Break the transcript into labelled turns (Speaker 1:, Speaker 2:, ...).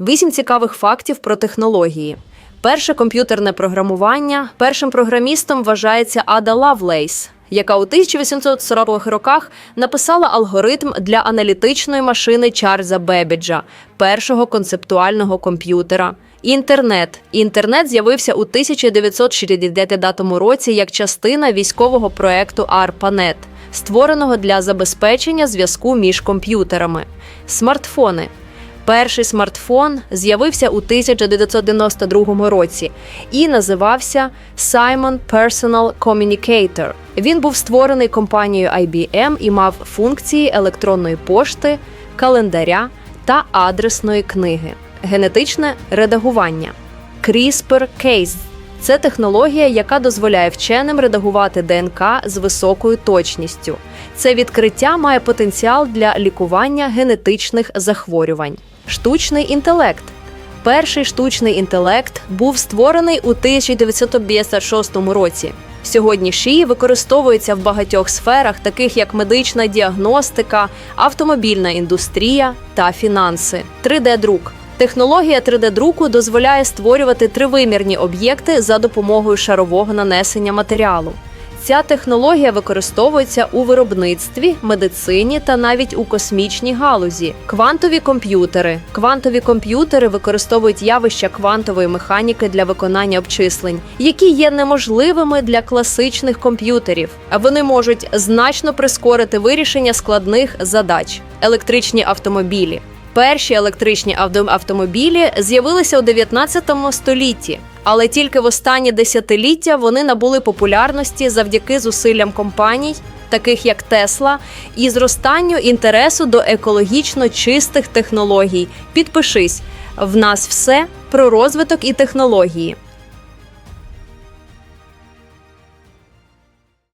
Speaker 1: Вісім цікавих фактів про технології. Перше комп'ютерне програмування. Першим програмістом вважається Ада Лавлейс, яка у 1840-х роках написала алгоритм для аналітичної машини Чарльза Бебіджа, першого концептуального комп'ютера. Інтернет. Інтернет з'явився у 1969 році як частина військового проекту ARPANET, створеного для забезпечення зв'язку між комп'ютерами. Смартфони. Перший смартфон з'явився у 1992 році і називався Simon Personal Communicator. Він був створений компанією IBM і мав функції електронної пошти, календаря та адресної книги. Генетичне редагування. CRISPR-Cas – це технологія, яка дозволяє вченим редагувати ДНК з високою точністю. Це відкриття має потенціал для лікування генетичних захворювань. Штучний інтелект. Перший штучний інтелект був створений у 1956 році. Сьогодні шиї використовується в багатьох сферах, таких як медична діагностика, автомобільна індустрія та фінанси. 3D-друк. Технологія 3D-друку дозволяє створювати тривимірні об'єкти за допомогою шарового нанесення матеріалу. Ця технологія використовується у виробництві, медицині та навіть у космічній галузі. Квантові комп'ютери. Квантові комп'ютери використовують явища квантової механіки для виконання обчислень, які є неможливими для класичних комп'ютерів. Вони можуть значно прискорити вирішення складних задач. Електричні автомобілі. Перші електричні авто- автомобілі з'явилися у 19 столітті, але тільки в останні десятиліття вони набули популярності завдяки зусиллям компаній, таких як Тесла, і зростанню інтересу до екологічно чистих технологій. Підпишись в нас все про розвиток і технології.